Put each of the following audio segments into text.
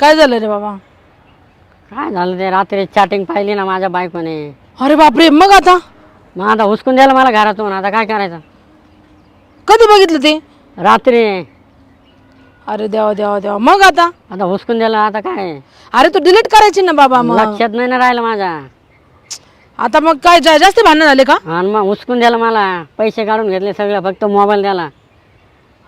काय झालं रे बाबा? काय झालं ते रात्री चॅटिंग पाहिली ना माझ्या बायकोने. अरे बापरे मग आता? मग आता हुसकून द्यायला मला घरातून आता काय करायचं? कधी बघितलं ते? रात्री. अरे देवा देवा देवा. मग आता? आता हुसकून द्यायला आता काय? अरे तू डिलीट करायची ना बाबा मग. लक्षात नाही ना राहिलं माझ्या. आता मग काय जा- जास्त भांडण झाले का? आणि मग हुसकून द्यायला मला. पैसे काढून घेतले सगळं फक्त मोबाईल द्याला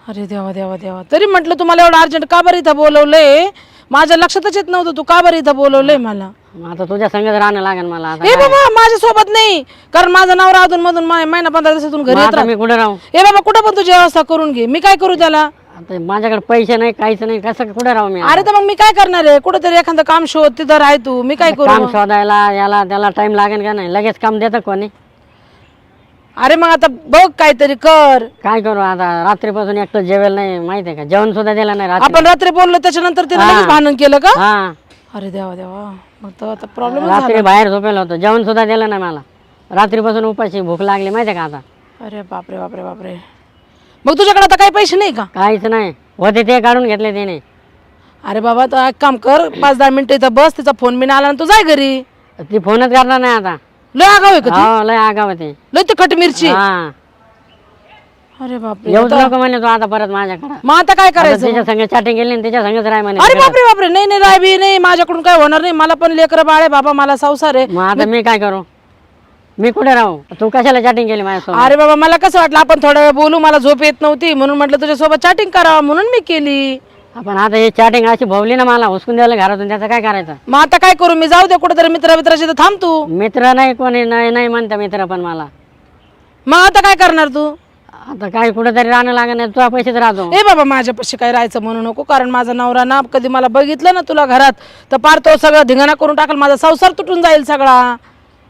अरे देवा देवा देवा. तरी म्हटलं तुम्हाला एवढं अर्जंट का बरं इथं बोलवलंय? माझ्या लक्षातच येत नव्हतं. तू का बरं इथं बोलवलंय मला? मग आता तुझ्या संगत राहणं लागेल मला आता ए बाबा माझ्या सोबत नाही. कारण माझा नवरा अधून मधून महिना पंधरा दिवसातून घरी मग येत आता मी कुठे राहू? राहतो. ए बाबा कुठं पण तुझी व्यवस्था करून घे. मी काय करू त्याला? आता माझ्याकडे पैसे नाही काहीच नाही. कसं कुठे राहू मी अरे तर मग मी काय करणार आहे? कुठेतरी एखादं काम शोध तिथं राह तू. मी काय करू? काम शोधायला याला त्याला टाइम लागेल का नाही? लगेच काम देतं कोणी? अरे मग आता बघ काहीतरी कर. काय करू आता? रात्रीपासून एकटं जेवेल नाही माहिती आहे का? जेवण सुद्धा दिलं नाही रात्री. आपण रात्री बोललो त्याच्यानंतर तिने लगेच भांडण केलं का? हा. अरे देवा देवा. मग तर आता प्रॉब्लेम रात्री बाहेर झोपेल होतो. जेवण सुद्धा दिलं नाही मला. रात्रीपासून उपाशी भूक लागली माहिती आहे का आता? अरे बापरे बापरे बापरे. मग तुझ्याकडे आता काही पैसे नाही का? काहीच नाही. होते ते काढून घेतले त्याने अरे बाबा तू एक काम कर पाच दहा मिनिटं इथं बस तिचा फोन बिन आला ना तू जाय घरी. ती फोनच करणार नाही आता. लय आगाव आहे का ती? हो लय आगाव ते. लय तिखट मिरची. हा. अरे बापरे येऊच नको म्हणे तू आता परत माझ्याकडे. मग आता काय करायचं? संग चॅटिंग केली आणि संगच राह म्हणे अरे बापरे बापरे नाही नाही राय बी नाही माझ्याकडून काय होणार नाही? मला पण लेकर बाळ आहे बाबा मला संसार आहे. मग आता मी काय करू? मी कुठे राहू? तू कशाला चॅटिंग केली माझ्यासोबत? अरे बाबा मला कसं वाटलं आपण थोडा वेळ बोलू मला झोप येत नव्हती म्हणून म्हटलं तुझ्यासोबत चॅटिंग करावं म्हणून मी केली. आपण आता हे चॅटिंग अशी भोवली ना मला हुसकून द्यायला घरातून त्याचं काय करायचं? मग आता काय करू? मी जाऊ दे कुठेतरी मित्रा मित्राशी तर थांब तू. मित्र नाही कोणी नाही नाही म्हणतं मित्र पण मला. मग आता काय करणार तू? आता काय कुठेतरी राहणं नाही तुझ्या पैसेच राहतो. ए बाबा माझ्यापाशी काय राहायचं म्हणू नको कारण माझा नवरा ना कधी मला बघितलं ना तुला घरात तर पार तो सगळं धिंगाणा करून टाकल माझा संसार तुटून जाईल सगळा.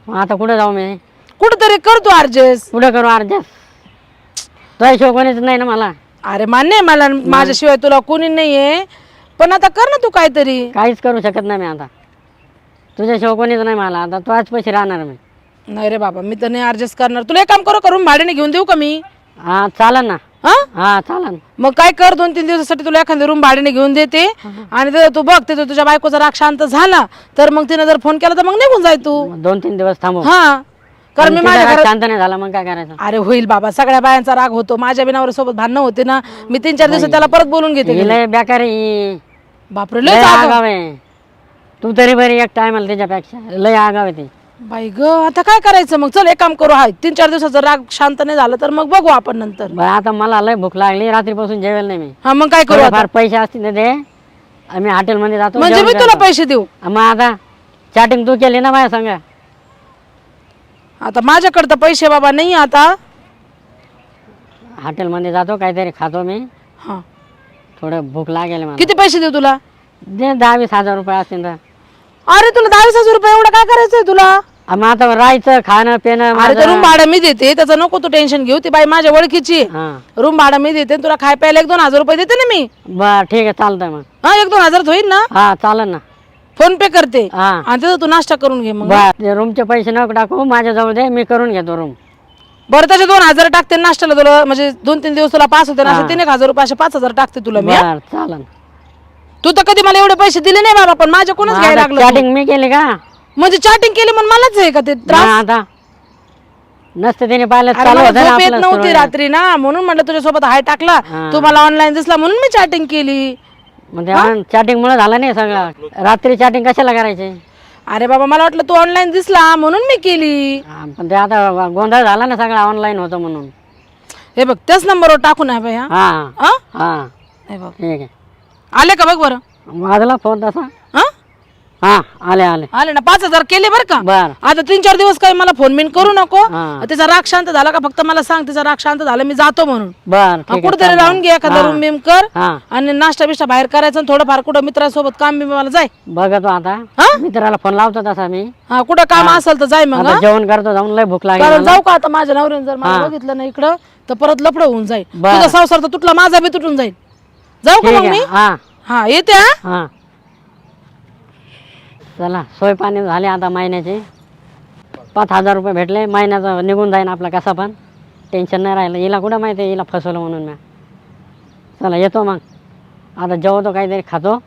मग आता कुठे जाऊ मी? कुठेतरी कर तू अर्जेस कुठे करू अर्जस्ट तुझ्या कोणीच नाही ना मला. अरे मान्य आहे मला माझ्याशिवाय तुला कोणी नाहीये. पण आता कर ना तू काहीतरी. काहीच करू शकत नाही मी आता. तुझ्या हिशोब कोणीच नाही मला आता. तुझ्याच पैसे राहणार मी. नाही रे बाबा मी तर नाही ऍडजस्ट करणार. तुला एक काम करू करून भाड्याने घेऊन देऊ का मी? हा चालन ना. हा? हा चालन. मग काय कर दोन तीन दिवसासाठी तुला एखादी रूम भाड्याने घेऊन देते. आणि ते तू बघ ते तुझ्या बायकोचा राग शांत झाला तर मग तिने जर फोन केला तर मग निघून जाय तू. दोन तीन दिवस थांबू हा. कारण मी माझ्या घरात शांत नाही झाला मग काय करायचं? अरे होईल बाबा सगळ्या बायांचा राग होतो. माझ्या बिनावर सोबत भांडणं होते ना मी तीन चार दिवसात त्याला परत बोलून घेते ही लय बेकार आहे ही. बापरे लय लय आगाव. आहे. तू तरी बरी एक टायमाला त्याच्यापेक्षा. लय आगाव आहे ती. बाई ग आता काय करायचं मग? चल एक काम करू हाय. तीन चार दिवसाचं राग शांत नाही झालं तर मग बघू आपण नंतर. बरं आता मला लय भूक लागली रात्रीपासून जेवेल नाही मी. हा मग काय करू आता? फार पैसे असतील ना ते आम्ही हॉटेलमध्ये जातो म्हणजे मी जेवण तुला करतो. पैसे देऊ. मग आता चॅटिंग तू केली ना माझ्या संग? आता माझ्याकडे तर पैसे बाबा नाही आता. हॉटेलमध्ये जातो काहीतरी खातो मी. हा. थोडं भूक लागेल मला. किती पैसे देऊ तुला? दे दहा वीस हजार रुपये असतील तर. अरे तुला दहावीस हजार रुपये एवढं काय करायचंय तुला? आ, मग आता राहायचं खाणं पिणं अरे माझं- रूम भाडं मी देते त्याचं नको तू टेन्शन घेऊ ती बाई माझ्या ओळखीची. हा. रूम भाडं मी देते तुला खाय प्यायला एक दोन हजार रुपये देते ना मी. बर ठीक आहे चालतंय मग. हा एक दोन हजार होईल ना? हा चालेल ना. फोन पे करते. हा. आणि तिथं तू नाश्ता करून घे मग. बर ते रूमचे पैसे नको टाकू माझ्या जवळ दे मी करून घेतो रूम बरं त्याचे दोन हजार टाकते नाश्त्याला तुला म्हणजे दोन तीन दिवस तुला पास होते ना तीन एक हजार रुपये असे पाच हजार टाकते तुला मी बर चालन. तू तर कधी मला एवढे पैसे दिले नाही बाबा पण माझ्या कोणच घ्यायला लागलं चॅटिंग मी केली का? म्हणजे चॅटिंग केली म्हणून मलाच आहे का ते त्रास? आता. नसतं त्याने पाहिलं अरे चालू मला होतं ना झोप येत आपलं नव्हती. रात्री ना म्हणून म्हटलं तुझ्यासोबत हाय टाकला. हा. तू मला ऑनलाईन दिसला म्हणून मी चॅटिंग केली. ते चॅटिंग मुळे झालं नाही सगळं. रात्री चॅटिंग कशाला करायची? अरे बाबा मला वाटलं तू ऑनलाईन दिसला म्हणून मी केली. हा, पण ते आता गोंधळ झाला ना सगळं ऑनलाईन होतं म्हणून. हे बघ त्याच नंबरवर टाकून आहे हा. हा? हा. हे बघ. ठीक आहे. आले का बघ बरं? वाजला फोन तसा. हा आले आले. आले ना पाच हजार केले बरं का? बर. आता तीन चार दिवस काही मला फोन बिन करू नको. हा. त्याचा राग शांत झाला का फक्त मला सांग त्याचा राग शांत झाला मी जातो म्हणून. बर ठीक आहे कुठेतरी राहून घे एखादा रूम बिम कर हा. आणि नाश्ता बिष्टा बाहेर करायचं आणि थोडंफार कुठं मित्रासोबत काम बिम मला जाय. बघतो आता. हा? मित्राला फोन लावतो तसा मी. हा कुठं काम असेल तर जाय मग आता जेवण करतो जाऊन लय भूक लागली कारण जाऊ का आता माझ्या नवऱ्याने? जर मला बघितलं ना इकडं तर परत लफड होऊन जाईल. बरं. तुझा संसार तर तुटला माझा बी तुटून जाईल. जाऊ का ठीक मग मी? हा. हा येते हा. हा. चला सोय पाणी झाले आता महिन्याचे. पाच हजार रुपये भेटले महिन्याचं निघून जाईन आपला कसा पण. टेन्शन नाही राहिलं. हिला कुठं माहिती आहे? हिला फसवलं म्हणून म्या. चला येतो मग. आता जेवतो काहीतरी खातो.